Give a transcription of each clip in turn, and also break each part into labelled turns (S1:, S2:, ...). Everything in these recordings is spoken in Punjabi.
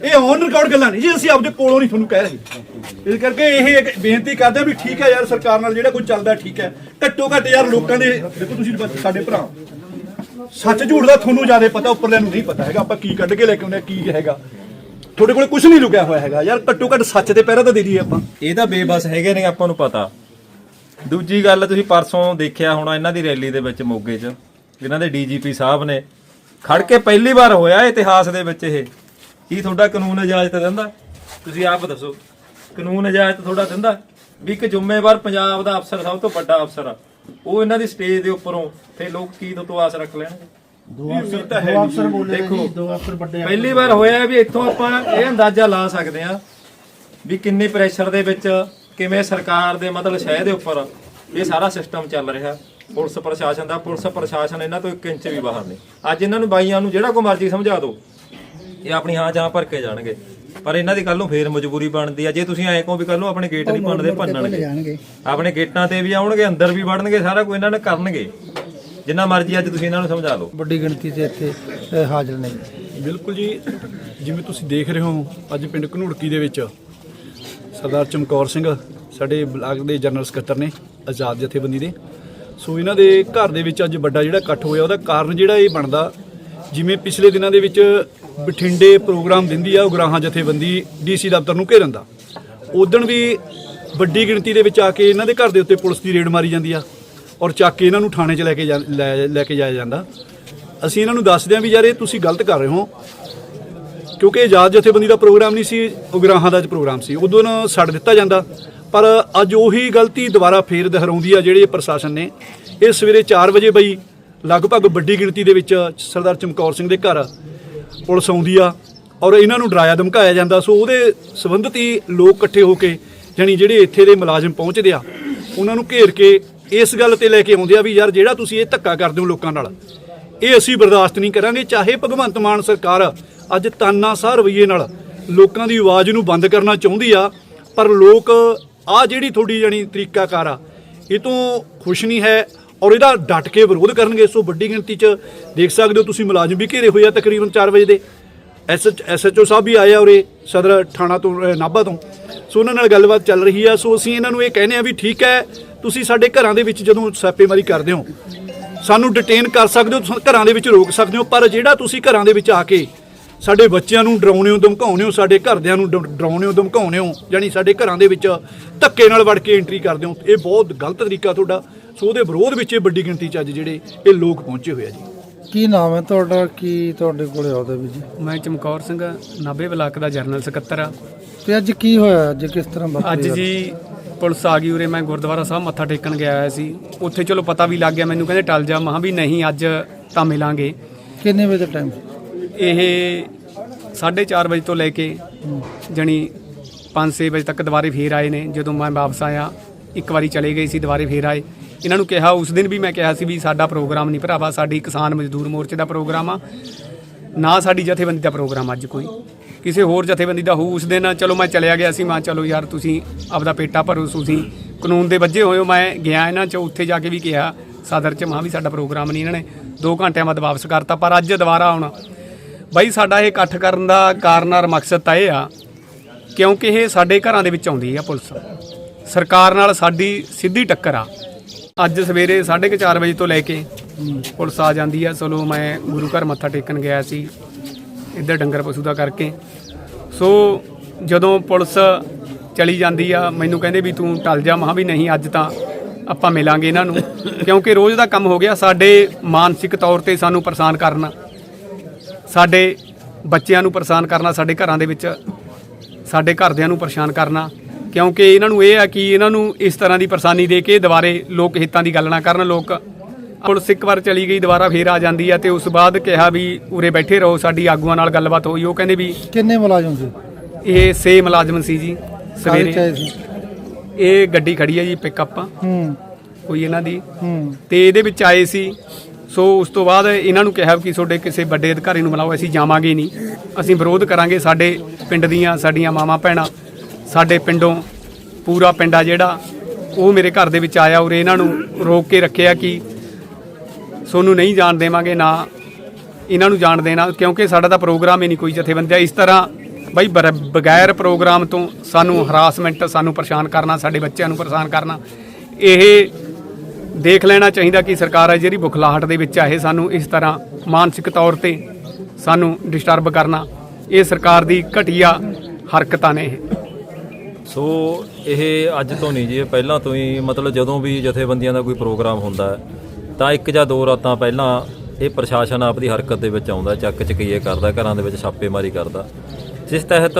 S1: ਇਹ ਔਨ ਰਿਕਾਰਡ ਗੱਲਾਂ ਨਹੀਂ ਜੀ, ਅਸੀਂ ਆਪਦੇ ਕੋਲੋਂ ਨਹੀਂ ਤੁਹਾਨੂੰ ਕਹਿ ਰਹੇ। ਇਸ ਕਰਕੇ ਇਹ ਇੱਕ ਬੇਨਤੀ ਕਰਦੇ ਵੀ ਠੀਕ ਹੈ ਯਾਰ, ਸਰਕਾਰ ਨਾਲ ਜਿਹੜਾ ਕੁਝ ਚੱਲਦਾ ਠੀਕ ਹੈ। ਘੱਟੋ ਘੱਟ ਯਾਰ ਲੋਕਾਂ ਦੇ ਦੇਖੋ ਤੁਸੀਂ ਸਾਡੇ ਭਰਾ। ਸੱਚ ਝੂਠ ਦਾ ਤੁਹਾਨੂੰ ਜ਼ਿਆਦਾ ਪਤਾ, ਉੱਪਰਲਿਆਂ ਨੂੰ ਨਹੀਂ ਪਤਾ ਹੈਗਾ, ਆਪਾਂ ਕੀ ਕੱਢ ਕੇ ਲੈ ਕੇ ਆਉਂਦੇ ਕੀ ਹੈਗਾ। ਤੁਹਾਡੇ ਕੋਲ ਕੁਝ ਨਹੀਂ ਲੁਕਿਆ ਹੋਇਆ ਹੈਗਾ। ਯਾਰ ਘੱਟੋ ਘੱਟ ਸੱਚ ਤੇ ਪਹਿਰਾ ਤਾਂ ਦੇ ਦਈਏ ਆਪਾਂ।
S2: ਇਹ ਤਾਂ ਬੇਬਸ ਹੈਗੇ ਨੇ, ਆਪਾਂ ਨੂੰ ਪਤਾ। ਦੂਜੀ ਗੱਲ, ਤੁਸੀਂ ਪਰਸੋਂ ਦੇਖਿਆ ਹੋਣਾ ਇਹਨਾਂ ਦੀ ਰੈਲੀ ਦੇ ਵਿੱਚ ਮੋਗੇ 'ਚ ਇਹਨਾਂ ਦੇ ਡੀਜੀਪੀ ਸਾਹਿਬ ਨੇ। ਖੜ ਕੇ ਪਹਿਲੀ ਵਾਰ ਹੋਇਆ ਇਤਿਹਾਸ ਦੇ ਵਿੱਚ ਇਹ। ਕੀ ਤੁਹਾਡਾ ਕਾਨੂੰਨ ਇਜਾਜ਼ਤ ਦਿੰਦਾ? ਤੁਸੀਂ ਆਪ ਦੱਸੋ। ਕਾਨੂੰਨ ਇਜਾਜ਼ਤ ਤੁਹਾਡਾ ਦਿੰਦਾ? ਵੀ ਇੱਕ ਜ਼ਿੰਮੇਵਾਰ ਪੰਜਾਬ ਦਾ ਅਫਸਰ ਸਭ ਤੋਂ ਵੱਡਾ ਅਫਸਰ ਆ। ਉਹ ਇਹਨਾਂ ਦੀ ਸਟੇਜ ਦੇ ਉੱਪਰੋਂ ਤੇ ਲੋਕ ਕੀ ਤੋਂ ਆਸ ਰੱਖ ਲੈਣਗੇ?
S1: ਦੋ ਅਫਸਰ ਬੋਲੇ
S2: ਦੇਖੋ
S1: ਦੋ ਅਫਸਰ ਵੱਡੇ
S2: ਪਹਿਲੀ ਵਾਰ ਹੋਇਆ ਵੀ ਇੱਥੋਂ ਆਪਾਂ ਇਹ ਅੰਦਾਜ਼ਾ ਲਾ ਸਕਦੇ ਆ ਵੀ ਕਿੰਨੇ ਪ੍ਰੈਸ਼ਰ ਦੇ ਵਿੱਚ ਕਿਵੇਂ ਸਰਕਾਰ ਦੇ ਮਤਲਬ ਸ਼ਹਿਰ ਦੇ ਉੱਪਰ ਇਹ ਸਾਰਾ ਸਿਸਟਮ ਚੱਲ ਰਿਹਾ। ਪੁਲਿਸ ਪ੍ਰਸ਼ਾਸਨ ਦਾ ਪੁਲਿਸ ਪ੍ਰਸ਼ਾਸਨ ਇਹਨਾਂ ਤੋਂ 1 ਇੰਚ ਵੀ ਬਾਹਰ ਨਹੀਂ। ਅੱਜ ਇਹਨਾਂ ਨੂੰ ਬਾਈਆਂ ਨੂੰ ਜਿਹੜਾ ਕੋ ਮਰਜ਼ੀ ਸਮਝਾ ਦਿਓ। ਇਹ ਆਪਣੀ ਹਾਂ ਜਾਂ ਭਰ ਕੇ ਜਾਣਗੇ। ਪਰ ਇਹਨਾਂ ਦੀ ਕੱਲ ਨੂੰ ਫੇਰ ਮਜਬੂਰੀ ਬਣਦੀ ਆ। ਜੇ ਤੁਸੀਂ ਐਂ ਕਹੋ ਵੀ ਕੱਲ ਨੂੰ ਆਪਣੇ ਗੇਟ ਨਹੀਂ ਭੰਨਦੇ ਭੰਨਣਗੇ। ਆਪਣੇ ਗੇਟਾਂ ਤੇ ਵੀ ਆਉਣਗੇ ਅੰਦਰ ਵੀ ਵੜਨਗੇ ਸਾਰਾ ਕੁਝ ਇਹਨਾਂ ਨੇ ਕਰਨਗੇ। ਜਿੰਨਾ ਮਰਜ਼ੀ ਅੱਜ ਤੁਸੀਂ ਇਹਨਾਂ ਨੂੰ ਸਮਝਾ ਲਓ।
S3: ਵੱਡੀ ਗਿਣਤੀ 'ਚ ਇੱਥੇ ਅ, ਹਾਜ਼ਰ ਨੇ।
S4: ਬਿਲਕੁਲ ਜੀ ਜਿਵੇਂ ਤੁਸੀਂ ਦੇਖ ਰਹੇ ਹੋ ਅੱਜ ਪਿੰਡ ਘਨੁੜਕੀ ਦੇ ਵਿੱਚ ਸਰਦਾਰ ਚਮਕੌਰ ਸਿੰਘ ਸਾਡੇ ਬਲਾਕ ਦੇ ਜਨਰਲ ਸਕੱਤਰ ਨੇ ਆਜ਼ਾਦ ਜਥੇਬੰਦੀ ਦੇ। ਸੋ ਇਹਨਾਂ ਦੇ ਘਰ ਦੇ ਵਿੱਚ ਅੱਜ ਵੱਡਾ ਜਿਹੜਾ ਇਕੱਠ ਹੋਇਆ ਉਹਦਾ ਕਾਰਨ ਜਿਹੜਾ ਇਹ ਬਣਦਾ ਜਿਵੇਂ ਪਿਛਲੇ ਦਿਨਾਂ ਦੇ ਵਿੱਚ ਬਠਿੰਡੇ ਪ੍ਰੋਗਰਾਮ ਦਿੰਦੀ ਆ ਉਗਰਾਹਾਂ ਜਥੇਬੰਦੀ, ਡੀਸੀ ਦਫ਼ਤਰ ਨੂੰ ਘੇਰਨ ਦਾ। ਉਦੋਂ ਵੀ ਵੱਡੀ ਗਿਣਤੀ ਦੇ ਵਿੱਚ ਆ ਕੇ ਇਹਨਾਂ ਦੇ ਘਰ ਦੇ ਉੱਤੇ ਪੁਲਿਸ ਦੀ ਰੇਡ ਮਾਰੀ ਜਾਂਦੀ ਆ ਔਰ ਚੱਕ ਕੇ ਇਹਨਾਂ ਨੂੰ ਥਾਣੇ 'ਚ ਲੈ ਕੇ ਜਾ- ਲੈ ਲੈ ਕੇ ਜਾਇਆ ਜਾਂਦਾ। ਅਸੀਂ ਇਹਨਾਂ ਨੂੰ ਦੱਸਦੇ ਹਾਂ ਵੀ ਯਾਰ ਇਹ ਤੁਸੀਂ ਗਲਤ ਕਰ ਰਹੇ ਹੋ। ਕਿਉਂਕਿ ਆਜ਼ਾਦ ਜਥੇਬੰਦੀ ਦਾ ਪ੍ਰੋਗਰਾਮ ਨਹੀਂ ਸੀ ਉਗਰਾਹਾਂ ਦਾ ਪ੍ਰੋਗਰਾਮ ਸੀ। ਉਦੋਂ ਛੱਡ ਦਿੱਤਾ ਜਾਂਦਾ। ਪਰ ਅੱਜ ਉਹੀ ਗਲਤੀ ਦੁਬਾਰਾ ਫੇਰ ਦੁਹਰਾਉਂਦੀ ਆ ਜਿਹੜੇ ਪ੍ਰਸ਼ਾਸਨ ਨੇ। ਇਹ ਸਵੇਰੇ 4 ਵਜੇ ਬਈ ਲਗਭਗ ਵੱਡੀ ਗਿਣਤੀ ਦੇ ਵਿੱਚ ਸਰਦਾਰ ਚਮਕੌਰ ਸਿੰਘ ਦੇ ਘਰ ਪੁਲਿਸ ਆਉਂਦੀ ਆ ਔਰ ਇਹਨਾਂ ਨੂੰ ਡਰਾਇਆ ਧਮਕਾਇਆ ਜਾਂਦਾ। ਸੋ ਉਹਦੇ ਸੰਬੰਧਿਤ ਹੀ ਲੋਕ ਇਕੱਠੇ ਹੋ ਕੇ ਜਾਣੀ ਜਿਹੜੇ ਇੱਥੇ ਦੇ ਮੁਲਾਜ਼ਮ ਪਹੁੰਚਦੇ ਆ, ਉਹਨਾਂ ਨੂੰ ਘੇਰ ਕੇ ਇਸ ਗੱਲ ਤੇ ਲੈ ਕੇ ਆਉਂਦੇ ਆ ਵੀ ਯਾਰ ਜਿਹੜਾ ਤੁਸੀਂ ਇਹ ਧੱਕਾ ਕਰਦੇ ਹੋ ਲੋਕਾਂ ਨਾਲ, ਇਹ ਅਸੀਂ ਬਰਦਾਸ਼ਤ ਨਹੀਂ ਕਰਾਂਗੇ। ਚਾਹੇ ਭਗਵੰਤ ਮਾਨ ਸਰਕਾਰ ਅੱਜ ਤਾਨਾਸ਼ਾਹ ਰਵਈਏ ਨਾਲ ਲੋਕਾਂ ਦੀ ਆਵਾਜ਼ ਨੂੰ ਬੰਦ ਕਰਨਾ ਚਾਹੁੰਦੀ ਆ, ਪਰ ਲੋਕ ਆ ਜਿਹੜੀ ਤੁਹਾਡੀ ਜਾਣੀ ਤਰੀਕਾਕਾਰ ਆ, ਇਹ ਤੋਂ ਖੁਸ਼ ਨਹੀਂ ਹੈ ਔਰ ਇਹਦਾ ਡਟ ਕੇ ਵਿਰੋਧ ਕਰਨਗੇ, ਸੋ ਵੱਡੀ ਗਿਣਤੀ 'ਚ ਦੇਖ ਸਕਦੇ ਹੋ ਤੁਸੀਂ ਮੁਲਾਜ਼ਮ ਵੀ ਘੇਰੇ ਹੋਏ ਆ ਤਕਰੀਬਨ 4 ਵਜੇ ਦੇ। ਐਸਐਚ ਐਸਐਚਓ ਸਾਹਿਬ ਵੀ ਆਏ ਆ ਉਰੇ ਸਦਰ ਥਾਣਾ ਤੋਂ ਨਾਭਾ ਤੋਂ। ਸੋ ਉਹਨਾਂ ਨਾਲ ਗੱਲਬਾਤ ਚੱਲ ਰਹੀ ਆ। ਸੋ ਅਸੀਂ ਇਹਨਾਂ ਨੂੰ ਇਹ ਕਹਿੰਦੇ ਆ ਵੀ ਠੀਕ ਹੈ, ਤੁਸੀਂ ਸਾਡੇ ਘਰਾਂ ਦੇ ਵਿੱਚ ਜਦੋਂ ਛਾਪੇਮਾਰੀ ਕਰਦੇ ਹੋ, ਸਾਨੂੰ ਡਿਟੇਨ ਕਰ ਸਕਦੇ ਹੋ, ਤੁਸੀਂ ਘਰਾਂ ਦੇ ਵਿੱਚ ਰੋਕ ਸਕਦੇ ਹੋ, ਪਰ ਜਿਹੜਾ ਤੁਸੀਂ ਘਰਾਂ ਦੇ ਵਿੱਚ ਆ ਕੇ ਸਾਡੇ ਬੱਚਿਆਂ ਨੂੰ ਡਰਾਉਣੇ ਹੋ, ਧਮਕਾਉਣੇ ਹੋ, ਸਾਡੇ ਘਰਦਿਆਂ ਨੂੰ ਡਰਾਉਣੇ ਹੋ, ਧਮਕਾਉਣੇ ਹੋ, ਯਾਨੀ ਸਾਡੇ ਘਰਾਂ ਦੇ ਵਿੱਚ ਧੱਕੇ ਨਾਲ ਵੜ ਕੇ ਐਂਟਰੀ ਕਰਦੇ ਹੋ, ਇਹ ਬਹੁਤ ਗਲਤ ਤਰੀਕਾ ਤੁਹਾਡਾ। ਸੋ ਉਹਦੇ ਵਿਰੋਧ ਵਿੱਚ ਇਹ ਵੱਡੀ ਗਿਣਤੀ 'ਚ ਅੱਜ ਜਿਹੜੇ ਇਹ ਲੋਕ ਪਹੁੰਚੇ ਹੋਏ ਆ ਜੀ।
S3: ਕੀ ਨਾਮ ਹੈ ਤੁਹਾਡਾ? ਕੀ ਤੁਹਾਡੇ ਕੋਲੇ ਆਉਦਾ ਵੀ ਜੀ?
S5: ਮੈਂ ਚਮਕੌਰ ਸਿੰਘ ਨਾਭੇ ਬਲਾਕ ਦਾ ਜਰਨਲ ਸਕੱਤਰ ਆ।
S3: ਤੇ ਅੱਜ ਕੀ ਹੋਇਆ? ਅੱਜ ਕਿਸ ਤਰ੍ਹਾਂ ਵਾਪਰੀ
S5: ਅੱਜ? ਜੀ ਪੁਲਿਸ ਆ ਗਈ ਉਰੇ ਮੈਂ ਗੁਰਦੁਆਰਾ ਸਾਹਿਬ ਮੱਥਾ ਟੇਕਣ ਗਿਆ ਹੋਇਆ ਸੀ। ਉੱਥੇ ਚਲੋ ਪਤਾ ਵੀ ਲੱਗ ਗਿਆ ਮੈਨੂੰ ਕਹਿੰਦੇ ਟਲ ਜਾ। ਮਹਾਂ ਵੀ ਨਹੀਂ ਅੱਜ ਤਾਂ ਮਿਲਾਂਗੇ।
S3: ਕਿੰਨੇ ਵਜੇ ਦਾ ਟਾਈਮ
S5: ਇਹ 4:30 ਵਜੇ ਤੋਂ ਲੈ ਕੇ ਜਣੀ 5-6 ਵਜੇ ਤੱਕ ਦੁਬਾਰੇ ਫੇਰ ਆਏ ਨੇ। ਜਦੋਂ ਮੈਂ ਵਾਪਸ ਆਇਆ ਇੱਕ ਵਾਰੀ ਚਲੇ ਗਏ ਸੀ ਦੁਬਾਰੇ ਫੇਰ ਆਏ। ਇਹਨਾਂ ਨੂੰ ਕਿਹਾ, ਉਸ ਦਿਨ ਵੀ ਮੈਂ ਕਿਹਾ ਸੀ ਵੀ ਸਾਡਾ ਪ੍ਰੋਗਰਾਮ ਨਹੀਂ ਭਰਾਵਾ, ਸਾਡੀ ਕਿਸਾਨ ਮਜ਼ਦੂਰ ਮੋਰਚੇ ਦਾ ਪ੍ਰੋਗਰਾਮ ਆ। ਨਾ ਸਾਡੀ ਜਥੇਬੰਦੀ ਦਾ ਪ੍ਰੋਗਰਾਮ ਅੱਜ ਕੋਈ। ਕਿਸੇ ਹੋਰ ਜਥੇਬੰਦੀ ਦਾ ਹੋਊ, ਉਸ ਦਿਨ ਚਲੋ ਮੈਂ ਚਲਿਆ ਗਿਆ ਸੀ, ਮੈਂ ਚਲੋ ਯਾਰ ਤੁਸੀਂ ਆਪਦਾ ਪੇਟਾ ਭਰੋ, ਤੁਸੀਂ ਕਾਨੂੰਨ ਦੇ ਵੱਜੇ ਹੋਏ ਹੋ, ਮੈਂ ਗਿਆ ਇਹਨਾਂ ਚ, ਉੱਥੇ ਜਾ ਕੇ ਵੀ ਕਿਹਾ, ਸਦਰ ਚ, ਮਾਂ ਵੀ ਸਾਡਾ ਪ੍ਰੋਗਰਾਮ ਨਹੀਂ ਇਹਨਾਂ ਨੇ। 2 ਘੰਟਿਆਂ ਬਾਅਦ ਵਾਪਸ ਕਰਤਾ, ਪਰ ਅੱਜ ਦੁਬਾਰਾ ਆਉਣਾ। ਬਾਈ, ਸਾਡਾ ਇਹ ਇਕੱਠ ਕਰਨ ਦਾ ਕਾਰਨ ਔਰ ਮਕਸਦ ਤਾਂ ਇਹ ਆ, ਕਿਉਂਕਿ ਇਹ ਸਾਡੇ ਘਰਾਂ ਦੇ ਵਿੱਚ ਆਉਂਦੀ ਆ ਪੁਲਿਸ। ਸਰਕਾਰ ਨਾਲ ਸਾਡੀ ਸਿੱਧੀ ਟੱਕਰ ਆ। ਅੱਜ ਸਵੇਰੇ 4:30 ਵਜੇ ਤੋਂ ਲੈ ਕੇ ਪੁਲਿਸ ਆ ਜਾਂਦੀ ਆ। ਚਲੋ ਮੈਂ ਗੁਰੂ ਘਰ ਮੱਥਾ ਟੇਕਣ ਗਿਆ ਸੀ, ਇੱਧਰ ਡੰਗਰ ਪਸ਼ੂ ਦਾ ਕਰਕੇ। ਸੋ ਜਦੋਂ ਪੁਲਿਸ ਚਲੀ ਜਾਂਦੀ ਆ, ਮੈਨੂੰ ਕਹਿੰਦੇ ਵੀ ਤੂੰ ਟਲ ਜਾ। ਮਹਾਂ ਵੀ ਨਹੀਂ, ਅੱਜ ਤਾਂ ਆਪਾਂ ਮਿਲਾਂਗੇ ਇਹਨਾਂ ਨੂੰ। ਕਿਉਂਕਿ ਰੋਜ਼ ਦਾ ਕੰਮ ਹੋ ਗਿਆ ਸਾਡੇ ਮਾਨਸਿਕ ਤੌਰ ਤੇ ਸਾਨੂੰ ਪਰੇਸ਼ਾਨ ਕਰਨਾ। ਸਾਡੇ ਬੱਚਿਆਂ ਨੂੰ ਪਰੇਸ਼ਾਨ ਕਰਨਾ, ਸਾਡੇ ਘਰਾਂ ਦੇ ਵਿੱਚ, ਸਾਡੇ ਘਰਦਿਆਂ ਨੂੰ ਪਰੇਸ਼ਾਨ ਕਰਨਾ। ਕਿਉਂਕਿ ਇਹਨਾਂ ਨੂੰ ਇਹ ਆ ਕਿ ਇਹਨਾਂ ਨੂੰ ਇਸ ਤਰ੍ਹਾਂ ਦੀ ਪਰੇਸ਼ਾਨੀ ਦੇ ਕੇ ਦੁਬਾਰੇ ਲੋਕ ਹਿੱਤਾਂ ਦੀ ਗੱਲ ਨਾ ਕਰਨ ਲੋਕ ਪੁਲਿਸ ਇੱਕ ਵਾਰ ਚਲੀ ਗਈ ਦੁਬਾਰਾ ਫੇਰ ਆ ਜਾਂਦੀ ਆ ਤੇ ਉਸ ਬਾਅਦ ਕਿਹਾ ਵੀ ਉਰੇ ਬੈਠੇ ਰਹੋ ਸਾਡੀ ਆਗੂਆਂ ਨਾਲ ਗੱਲਬਾਤ ਹੋਈ ਉਹ ਕਹਿੰਦੇ ਵੀ
S3: ਕਿੰਨੇ ਮੁਲਾਜ਼ਮ ਸੀ?
S5: ਇਹ ਸੇ ਮੁਲਾਜ਼ਮ ਸੀ ਜੀ ਸਵੇਰੇ। ਇਹ ਗੱਡੀ ਖੜੀ ਹੈ ਜੀ ਪਿਕਅਪ
S3: ਹੂੰ।
S5: ਕੋਈ ਇਹਨਾਂ ਦੀ।
S3: ਹੂੰ।
S5: ਤੇ ਇਹਦੇ ਵਿੱਚ ਆਏ ਸੀ। ਸੋ ਉਸ ਤੋਂ ਬਾਅਦ ਇਹਨਾਂ ਨੂੰ ਕਿਹਾ ਕਿ ਤੁਹਾਡੇ ਕਿਸੇ ਵੱਡੇ ਅਧਿਕਾਰੀ ਨੂੰ ਬੁਲਾਓ ਅਸੀਂ ਜਾਵਾਂਗੇ ਨਹੀਂ। ਅਸੀਂ ਵਿਰੋਧ ਕਰਾਂਗੇ ਸਾਡੇ ਪਿੰਡ ਦੀਆਂ ਸਾਡੀਆਂ ਮਾਵਾਂ ਭੈਣਾਂ। ਸਾਡੇ ਪਿੰਡੋਂ ਪੂਰਾ ਪਿੰਡ ਆ ਜਿਹੜਾ, ਉਹ ਮੇਰੇ ਘਰ ਦੇ ਵਿੱਚ ਆਇਆ ਉਰੇ ਇਹਨਾਂ ਨੂੰ ਰੋਕ ਕੇ ਰੱਖਿਆ ਕਿ ਸੋਨੂੰ ਨਹੀਂ ਜਾਣ ਦੇਵਾਂਗੇ, ਨਾ ਇਹਨਾਂ ਨੂੰ ਜਾਣ ਦੇਣਾ, ਕਿਉਂਕਿ ਸਾਡਾ ਤਾਂ ਪ੍ਰੋਗਰਾਮ ਹੀ ਨਹੀਂ ਕੋਈ ਜਥੇਬੰਦੀਆਂ। ਇਸ ਤਰ੍ਹਾਂ ਬਈ ਬਗੈਰ ਪ੍ਰੋਗਰਾਮ ਤੋਂ ਸਾਨੂੰ ਹਰਾਸਮੈਂਟ ਸਾਨੂੰ ਪਰੇਸ਼ਾਨ ਕਰਨਾ, ਸਾਡੇ ਬੱਚਿਆਂ ਨੂੰ ਪਰੇਸ਼ਾਨ ਕਰਨਾ, ਇਹ ਦੇਖ ਲੈਣਾ ਚਾਹੀਦਾ ਕਿ ਸਰਕਾਰ ਹੈ ਜਿਹੜੀ ਬੁਖਲਾਹਟ ਦੇ ਵਿੱਚ ਆ, ਇਹ ਸਾਨੂੰ ਇਸ ਤਰ੍ਹਾਂ ਮਾਨਸਿਕ ਤੌਰ ਤੇ ਸਾਨੂੰ ਡਿਸਟਰਬ ਕਰਨਾ। ਇਹ ਸਰਕਾਰ ਦੀ ਘਟੀਆ ਹਰਕਤਾਂ ਨੇ ਇਹ।
S2: ਸੋ ਇਹ ਅੱਜ ਤੋਂ ਨਹੀਂ ਜੀ, ਇਹ ਪਹਿਲਾਂ ਤੋਂ ਹੀ, ਮਤਲਬ ਜਦੋਂ ਵੀ ਜਥੇਬੰਦੀਆਂ ਦਾ ਕੋਈ ਪ੍ਰੋਗਰਾਮ ਹੁੰਦਾ ਹੈ, ਤਾਂ ਇੱਕ ਜਾਂ ਦੋ ਰਾਤਾਂ ਪਹਿਲਾਂ ਇਹ ਪ੍ਰਸ਼ਾਸਨ ਆਪਦੀ ਹਰਕਤ ਦੇ ਵਿੱਚ ਆਉਂਦਾ, ਚੱਕ ਚਕਈਏ ਕਰਦਾ, ਘਰਾਂ ਦੇ ਵਿੱਚ ਛਾਪੇਮਾਰੀ ਕਰਦਾ। ਜਿਸ ਤਹਿਤ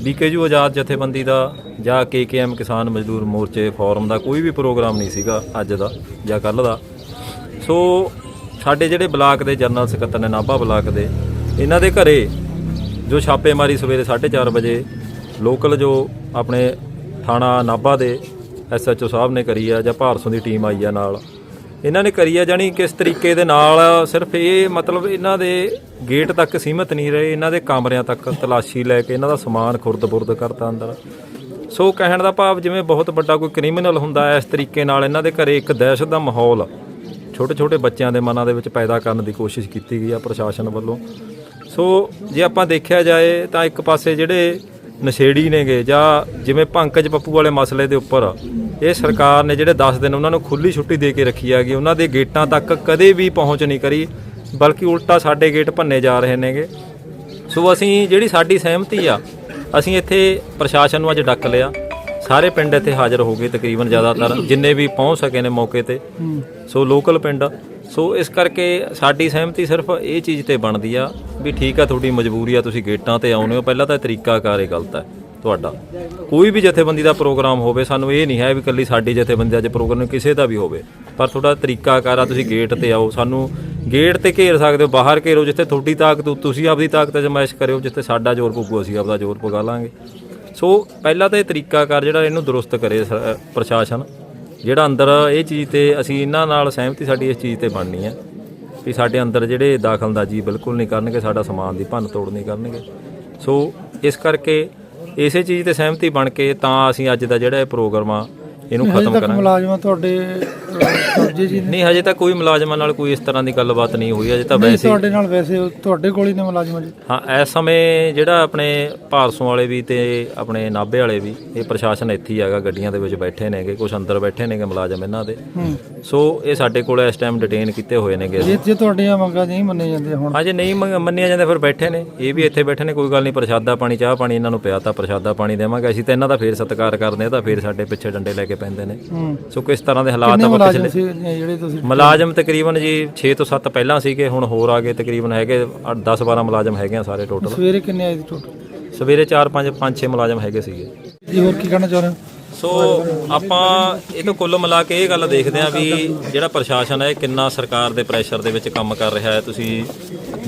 S2: ਬੀਕੇਯੂ ਆਜ਼ਾਦ ਜਥੇਬੰਦੀ ਦਾ ਜਾਂ ਕੇਕੇਐਮ ਕਿਸਾਨ ਮਜ਼ਦੂਰ ਮੋਰਚੇ ਫੋਰਮ ਦਾ ਕੋਈ ਵੀ ਪ੍ਰੋਗਰਾਮ ਨਹੀਂ ਸੀਗਾ ਅੱਜ ਦਾ ਜਾਂ ਕੱਲ ਦਾ। ਸੋ ਸਾਡੇ ਜਿਹੜੇ ਬਲਾਕ ਦੇ ਜਨਰਲ ਸਕੱਤਰ ਨੇ, ਨਾਭਾ ਬਲਾਕ ਦੇ, ਇਹਨਾਂ ਦੇ ਘਰੇ ਜੋ ਛਾਪੇਮਾਰੀ ਸਵੇਰੇ 4:30 ਵਜੇ ਲੋਕਲ ਜੋ ਆਪਣੇ ਥਾਣਾ ਨਾਭਾ ਦੇ ਐਸਐਚਓ ਸਾਹਿਬ ਨੇ ਕਰੀ ਆ ਜਾਂ ਭਾਰਸੋਂ ਦੀ ਟੀਮ ਆਈ ਆ ਨਾਲ, ਇਹਨਾਂ ਨੇ ਕਰੀ ਆ ਜਾਨੀ ਕਿਸ ਤਰੀਕੇ ਦੇ ਨਾਲ ਸਿਰਫ ਇਹ ਮਤਲਬ ਇਹਨਾਂ ਦੇ ਗੇਟ ਤੱਕ ਸੀਮਤ ਨਹੀਂ ਰਹੇ, ਇਹਨਾਂ ਦੇ ਕਮਰਿਆਂ ਤੱਕ ਤਲਾਸ਼ੀ ਲੈ ਕੇ ਇਹਨਾਂ ਦਾ ਸਮਾਨ ਖੁਰਦ-ਬੁਰਦ ਕਰਤਾ ਅੰਦਰ। ਸੋ ਕਹਿਣ ਦਾ ਭਾਵ ਜਿਵੇਂ ਬਹੁਤ ਵੱਡਾ ਕੋਈ ਕ੍ਰਿਮੀਨਲ ਹੁੰਦਾ ਹੈ ਇਸ ਤਰੀਕੇ ਨਾਲ ਇਹਨਾਂ ਦੇ ਘਰੇ ਇੱਕ ਦਹਿਸ਼ਤ ਦਾ ਮਾਹੌਲ ਛੋਟੇ ਛੋਟੇ ਬੱਚਿਆਂ ਦੇ ਮਨਾਂ ਦੇ ਵਿੱਚ ਪੈਦਾ ਕਰਨ ਦੀ ਕੋਸ਼ਿਸ਼ ਕੀਤੀ ਗਈ ਆ ਪ੍ਰਸ਼ਾਸਨ ਵੱਲੋਂ। ਸੋ ਜੇ ਆਪਾਂ ਦੇਖਿਆ ਜਾਏ ਤਾਂ ਇੱਕ ਪਾਸੇ ਜਿਹੜੇ ਨਸ਼ੇੜੀ ਨੇਗੇ ਜਾਂ ਜਿਵੇਂ ਪੰਕਜ ਪੱਪੂ ਵਾਲੇ ਮਸਲੇ ਦੇ ਉੱਪਰ ਇਹ ਸਰਕਾਰ ਨੇ ਜਿਹੜੇ 10 ਦਿਨ ਉਹਨਾਂ ਨੂੰ ਖੁੱਲੀ ਛੁੱਟੀ ਦੇ ਕੇ ਰੱਖੀ ਹੈਗੀ ਉਹਨਾਂ ਦੇ ਗੇਟਾਂ ਤੱਕ ਕਦੇ ਵੀ ਪਹੁੰਚ ਨਹੀਂ ਕਰੀ ਬਲਕਿ ਉਲਟਾ ਸਾਡੇ ਗੇਟ ਭੰਨੇ ਜਾ ਰਹੇ ਨੇਗੇ। ਸੋ ਅਸੀਂ ਜਿਹੜੀ ਸਾਡੀ ਸਹਿਮਤੀ ਆ ਅਸੀਂ ਇੱਥੇ ਪ੍ਰਸ਼ਾਸਨ ਨੂੰ ਅੱਜ ਡੱਕ ਲਿਆ। ਸਾਰੇ ਪਿੰਡ ਇੱਥੇ ਹਾਜ਼ਰ ਹੋ ਗਏ ਤਕਰੀਬਨ ਜ਼ਿਆਦਾਤਰ ਜਿੰਨੇ ਵੀ ਪਹੁੰਚ ਸਕੇ ਨੇ ਮੌਕੇ ਤੇ। ਸੋ ਲੋਕਲ ਪਿੰਡ ਸੋ ਇਸ ਕਰਕੇ ਸਾਡੀ ਸਹਿਮਤੀ ਸਿਰਫ ਇਹ ਚੀਜ਼ ਤੇ ਬਣਦੀ ਆ ਵੀ ਠੀਕ ਆ, ਤੁਹਾਡੀ ਮਜਬੂਰੀ ਆ, ਤੁਸੀਂ ਗੇਟਾਂ ਤੇ ਆਉਨੇ ਹੋ। ਪਹਿਲਾਂ ਤਾਂ ਇਹ ਤਰੀਕਾਕਾਰ ਇਹ ਗਲਤ ਹੈ ਤੁਹਾਡਾ। ਕੋਈ ਵੀ ਜਥੇਬੰਦੀ ਦਾ ਪ੍ਰੋਗਰਾਮ ਹੋਵੇ, ਸਾਨੂੰ ਇਹ ਨਹੀਂ ਹੈ ਵੀ ਕੱਲੀ ਸਾਡੀ ਜਥੇਬੰਦੀ ਦਾ ਅੱਜ ਪ੍ਰੋਗਰਾਮ ਕਿਸੇ ਦਾ ਵੀ ਹੋਵੇ। ਪਰ ਤੁਹਾਡਾ ਤਰੀਕਾਕਾਰ ਆ, ਤੁਸੀਂ ਗੇਟ ਤੇ ਆਓ। ਸਾਨੂੰ ਗੇਟ ਤੇ ਘੇਰ ਸਕਦੇ ਹੋ, ਬਾਹਰ ਘੇਰੋ, ਜਿੱਥੇ ਤੁਹਾਡੀ ਤਾਕਤ ਤੁਸੀਂ ਆਪਦੀ ਤਾਕਤ ਜਮਾਇਸ਼ ਕਰਿਓ, ਜਿੱਥੇ ਸਾਡਾ ਜ਼ੋਰ ਪੁੱਗੂ, ਅਸੀਂ ਆਪਦਾ ਜ਼ੋਰ ਪੁਗਾ ਲਾਂਗੇ। ਸੋ ਪਹਿਲਾਂ ਤਾਂ ਇਹ ਤਰੀਕਾਕਾਰ ਜਿਹੜਾ ਇਹਨੂੰ ਦਰੁਸਤ ਕਰੇ, ਸ- ਪ੍ਰਸ਼ਾਸਨ। ਜਿਹੜਾ ਅੰਦਰ ਇਹ ਚੀਜ਼ ਤੇ ਅਸੀਂ ਇਹਨਾਂ ਨਾਲ ਸਹਿਮਤੀ ਸਾਡੀ ਇਸ ਚੀਜ਼ ਤੇ ਬਣਨੀ ਹੈ ਵੀ ਸਾਡੇ ਅੰਦਰ ਜਿਹੜੇ ਦਾਖਲਅੰਦਾਜ਼ੀ ਬਿਲਕੁਲ ਨਹੀਂ ਕਰਨਗੇ ਸਾਡਾ ਸਮਾਨ ਦੀ ਭੰਨ ਤੋੜ ਨਹੀਂ ਕਰਨਗੇ। ਸੋ ਇਸ ਕਰਕੇ ਇਸੇ ਚੀਜ਼ ਤੇ ਸਹਿਮਤੀ ਬਣ ਕੇ ਤਾਂ ਅਸੀਂ ਅੱਜ ਦਾ ਜਿਹੜਾ ਇਹ ਪ੍ਰੋਗਰਾਮ ਆ ਇਹਨੂੰ ਖਤਮ ਕਰਾਂਗੇ।
S3: ਮੁਲਾਜ਼ਮ ਤੁਹਾਡੇ ਕਬਜ਼ੇ ਜੀ ਨੇ।
S2: ਨਹੀਂ ਹਜੇ ਤੱਕ ਕੋਈ ਮੁਲਾਜ਼ਮਾਂ ਨਾਲ ਕੋਈ ਇਸ ਤਰ੍ਹਾਂ ਦੀ ਗੱਲਬਾਤ ਨਹੀਂ ਹੋਈ ਅਜੇ ਤਾਂ
S3: ਨਹੀਂ
S2: ਵੈਸੇ
S3: ਤੁਹਾਡੇ ਨਾਲ ਵੈਸੇ ਉਹ ਤੁਹਾਡੇ ਕੋਲ ਹੀ ਨੇ ਮੁਲਾਜ਼ਮ ਜੀ
S2: ਹਾਂ ਇਸ ਸਮੇਂ ਜਿਹੜਾ ਆਪਣੇ ਭਾਰਸੋਂ ਵਾਲੇ ਵੀ ਤੇ ਆਪਣੇ ਨਾਭੇ ਵਾਲੇ ਵੀ ਇਹ ਪ੍ਰਸ਼ਾਸਨ ਇੱਥੇ ਹੀ ਹੈਗਾ ਗੱਡੀਆਂ ਦੇ ਵਿੱਚ ਬੈਠੇ ਨੇਗੇ ਕੁਝ ਅੰਦਰ ਬੈਠੇ ਨੇਗੇ ਮੁਲਾਜ਼ਮ ਇਹਨਾਂ ਦੇ। ਸੋ ਇਹ ਸਾਡੇ ਕੋਲ ਇਸ ਟਾਈਮ ਡਿਟੇਨ ਕੀਤੇ ਹੋਏ ਨੇਗੇ।
S3: ਜੇ ਜੇ ਤੁਹਾਡੀਆਂ ਮੰਗਾਂ ਨਹੀਂ ਮੰਨੀਆਂ ਜਾਂਦੀਆਂ ਹੁਣ।
S2: ਅਜੇ ਨਹੀਂ ਮੰਗ- ਮੰਨਿਆ ਜਾਂਦਾ ਫਿਰ ਬੈਠੇ ਨੇ। ਇਹ ਵੀ ਇੱਥੇ ਬੈਠੇ ਨੇ ਕੋਈ ਗੱਲ ਨਹੀਂ ਪ੍ਰਸ਼ਾਦਾ ਪਾਣੀ ਚਾਹ ਪਾਣੀ ਇਹਨਾਂ ਨੂੰ ਪਿਆ ਤਾਂ ਪ੍ਰਸ਼ਾਦਾ ਪਾਣੀ ਦੇਵਾਂਗੇ। ਅਸੀਂ ਤਾਂ ਇਹਨਾਂ ਦਾ ਫੇਰ ਸਤਿਕਾਰ ਕਰਦੇ ਆ ਤਾਂ ਫੇਰ ਸਾਡੇ ਪਿੱਛੇ ਡੰਡੇ ਲੈ ਕੇ ਪੈਂਦੇ ਨੇ।
S3: ਹੂੰ।
S2: ਸੋ ਕਿਸ ਤਰ੍ਹਾਂ ਦੇ ਹਾਲਾਤ ਆਪਾਂ
S3: ਮੁਲਾਜ਼ਮ
S2: ਪਿਛਲੇ
S3: ਸੀ ਜਿਹੜੇ ਤੁਸੀਂ
S2: ਮੁਲਾਜ਼ਮ ਤਕਰੀਬਨ ਜੀ 6 ਤੋਂ 7 ਪਹਿਲਾਂ ਸੀਗੇ ਹੁਣ ਹੋਰ ਆ ਗਏ ਤਕਰੀਬਨ ਹੈਗੇ 10 12 ਮੁਲਾਜ਼ਮ ਹੈਗੇ ਆ ਸਾਰੇ ਟੋਟਲ
S3: ਸਵੇਰੇ ਕਿੰਨੇ ਆਏ ਸੀ ਟੋਟਲ
S2: ਸਵੇਰੇ 4 5 5 6 ਮੁਲਾਜ਼ਮ ਹੈਗੇ ਸੀਗੇ।
S3: ਜੀ ਹੋਰ ਕੀ ਕਹਿਣਾ ਚਾਹ ਰਹੇ ਹੋ?
S2: ਸੋ ਆਪਾਂ ਇਹ ਤੋਂ ਕੁੱਲ ਮਿਲਾ ਕੇ ਇਹ ਗੱਲ ਦੇਖਦੇ ਹਾਂ ਵੀ ਜਿਹੜਾ ਪ੍ਰਸ਼ਾਸਨ ਹੈ ਕਿੰਨਾ ਸਰਕਾਰ ਦੇ ਪ੍ਰੈਸ਼ਰ ਦੇ ਵਿੱਚ ਕੰਮ ਕਰ ਰਿਹਾ ਹੈ। ਤੁਸੀਂ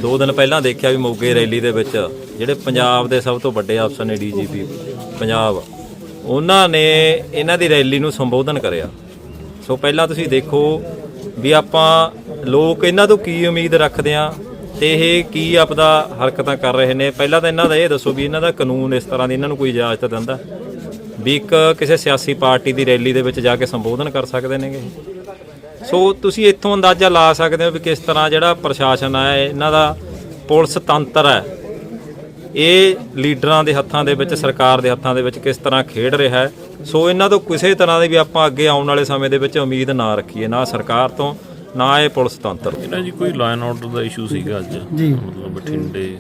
S2: ਦੋ ਦਿਨ ਪਹਿਲਾਂ ਦੇਖਿਆ ਵੀ ਮੋਗੇ ਰੈਲੀ ਦੇ ਵਿੱਚ ਜਿਹੜੇ ਪੰਜਾਬ ਦੇ ਸਭ ਤੋਂ ਵੱਡੇ ਅਫਸਰ ਨੇ ਡੀਜੀਪੀ ਪੰਜਾਬ ਉਹਨਾਂ ਨੇ ਇਹਨਾਂ ਦੀ ਰੈਲੀ ਨੂੰ ਸੰਬੋਧਨ ਕਰਿਆ। ਸੋ ਪਹਿਲਾਂ ਤੁਸੀਂ ਦੇਖੋ ਵੀ ਆਪਾਂ ਲੋਕ ਇਹਨਾਂ ਤੋਂ ਕੀ ਉਮੀਦ ਰੱਖਦੇ ਆ ਤੇ ਇਹ ਕੀ ਆਪਦਾ ਹਰਕਤਾਂ ਕਰ ਰਹੇ ਨੇ। ਪਹਿਲਾਂ ਤਾਂ ਇਹਨਾਂ ਦਾ ਇਹ ਦੱਸੋ ਵੀ ਇਹਨਾਂ ਦਾ ਕਾਨੂੰਨ ਇਸ ਤਰ੍ਹਾਂ ਦੀ ਇਹਨਾਂ ਨੂੰ ਕੋਈ ਇਜਾਜ਼ਤ ਦਿੰਦਾ। ਵੀ ਇੱਕ ਕਿਸੇ ਸਿਆਸੀ ਪਾਰਟੀ ਦੀ ਰੈਲੀ ਦੇ ਵਿੱਚ ਜਾ ਕੇ ਸੰਬੋਧਨ ਕਰ ਸਕਦੇ ਨੇਗੇ। ਸੋ ਤੁਸੀਂ ਇੱਥੋਂ ਅੰਦਾਜ਼ਾ ਲਾ ਸਕਦੇ ਹੋ ਵੀ ਕਿਸ ਤਰ੍ਹਾਂ ਜਿਹੜਾ ਪ੍ਰਸ਼ਾਸਨ ਹੈ, ਇਹਨਾਂ ਦਾ ਪੁਲਿਸ ਤੰਤਰ ਹੈ। ਇਹ ਲੀਡਰਾਂ ਦੇ ਹੱਥਾਂ ਦੇ ਵਿੱਚ, ਸਰਕਾਰ ਦੇ ਹੱਥਾਂ ਦੇ ਵਿੱਚ ਕਿਸ ਤਰ੍ਹਾਂ ਖੇਡ ਰਿਹਾ ਹੈ। ਸੋ ਇਹਨਾਂ ਤੋਂ ਕਿਸੇ ਤਰ੍ਹਾਂ ਦੀ ਵੀ ਆਪਾਂ ਅੱਗੇ ਆਉਣ ਵਾਲੇ ਸਮੇਂ ਦੇ ਵਿੱਚ ਉਮੀਦ ਨਾ ਰੱਖੀਏ ਨਾ ਸਰਕਾਰ ਤੋਂ ਨਾ ਇਹ ਪੁਲਿਸ ਤੰਤਰ ਤੋਂ।
S6: ਇਹਨਾਂ ਜੀ ਕੋਈ ਐਂਡ ਆਰਡਰ ਦਾ ਇਸ਼ੂ ਸੀਗਾ ਅੱਜ। ਮਤਲਬ ਬਠਿੰਡੇ।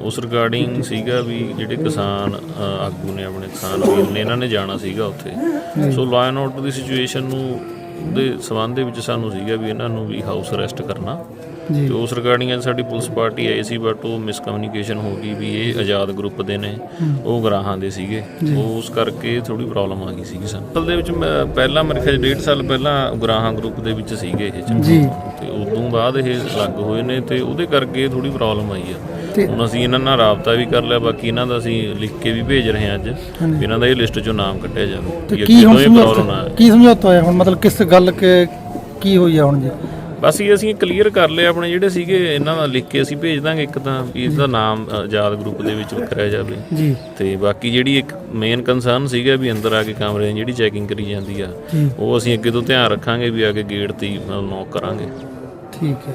S6: ਉਸ ਰਿਗਾਰਡਿੰਗ ਸੀਗਾ ਵੀ ਜਿਹੜੇ ਕਿਸਾਨ ਆਗੂ ਨੇ ਆਪਣੇ ਕਿਸਾਨ ਵੀਰ ਨੇ ਇਹਨਾਂ ਨੇ ਜਾਣਾ ਸੀਗਾ ਉੱਥੇ। ਸੋ ਐਂਡ ਆਰਡਰ ਦੀ ਸਿਚੁਏਸ਼ਨ ਨੂੰ ਦੇ ਸਬੰਧ ਦੇ ਵਿੱਚ ਸਾਨੂੰ ਸੀਗਾ ਵੀ ਇਹਨਾਂ ਨੂੰ ਵੀ ਹਾਊਸ ਅਰੈਸਟ ਕਰਨਾ। ਤੇ ਉਸ ਰਿਗਾਰਡਿੰਗ ਸਾਡੀ ਪੁਲਿਸ ਪਾਰਟੀ ਆਈ ਸੀ ਬਟ ਉਹ ਮਿਸਕਮਿਊਨੀਕੇਸ਼ਨ ਹੋ ਗਈ ਵੀ ਇਹ ਆਜ਼ਾਦ ਗਰੁੱਪ ਦੇ ਨੇ ਉਹ ਗਰਾਹਾਂ ਦੇ ਸੀਗੇ। ਉਸ ਕਰਕੇ ਥੋੜੀ ਪ੍ਰੋਬਲਮ ਆ ਗਈ ਸੀਗੀ ਸਾਨੂੰ। ਅਸਲ ਦੇ ਵਿੱਚ ਪਹਿਲਾਂ ਮੇਰੇ ਖਿਆਲ ਡੇਢ ਸਾਲ ਪਹਿਲਾਂ ਗਰਾਹਾਂ ਗਰੁੱਪ ਦੇ ਵਿੱਚ ਸੀਗੇ ਇਹ
S3: ਜੀ।
S6: ਤੇ ਉਦੋਂ ਬਾਅਦ ਇਹ ਲੱਗ ਹੋਏ ਨੇ ਤੇ ਉਹਦੇ ਕਰਕੇ ਥੋੜੀ ਪ੍ਰੋਬਲਮ ਆਈ ਆ। ਹੁਣ ਅਸੀਂ ਇਹਨਾਂ ਨਾਲ ਰਾਬਤਾ ਵੀ ਕਰ ਲਿਆ ਬਾਕੀ ਇਹਨਾਂ ਦਾ ਅਸੀਂ ਲਿਖ ਕੇ ਵੀ ਭੇਜ ਰਹੇ ਹਾਂ ਅੱਜ ਇਹਨਾਂ ਦਾ ਇਹ ਲਿਸਟ ਚੋਂ ਨਾਮ ਕੱਢਿਆ ਜਾਵੇ
S3: ਕੀ ਸਮਝੌਤਾ ਕੀ ਸਮਝੌਤਾ ਹੋਇਆ ਹੁਣ? ਮਤਲਬ ਕਿਸ ਗੱਲ ਕੇ ਕੀ ਹੋਈ ਆ ਹੁਣ ਜੀ?
S6: ਬਸ ਇਹ ਅਸੀਂ ਕਲੀਅਰ ਕਰ ਲਏ ਆਪਣੇ ਜਿਹੜੇ ਸੀਗੇ ਇਹਨਾਂ ਦਾ ਲਿਖ ਕੇ ਅਸੀਂ ਭੇਜ ਦਾਂਗੇ ਇੱਕ ਤਾਂ ਵੀ ਇਹਦਾ ਨਾਮ ਅ, ਆਜ਼ਾਦ ਗਰੁੱਪ ਦੇ ਵਿੱਚ ਕਰਿਆ ਜਾਵੇ।
S3: ਜੀ।
S6: ਤੇ ਬਾਕੀ ਜਿਹੜੀ ਇੱਕ ਮੇਨ ਕੰਸਰਨ ਸੀਗਾ ਵੀ ਅੰਦਰ ਆ ਕੇ ਕਮਰੇ ਦੀ ਜਿਹੜੀ ਚੈਕਿੰਗ ਕਰੀ ਜਾਂਦੀ ਆ ਉਹ ਅਸੀਂ ਅੱਗੇ ਤੋਂ ਧਿਆਨ ਰੱਖਾਂਗੇ ਵੀ ਆ ਕੇ ਗੇਟ ਤੇ ਨੋਕ ਕਰਾਂਗੇ।
S3: ਠੀਕ ਹੈ।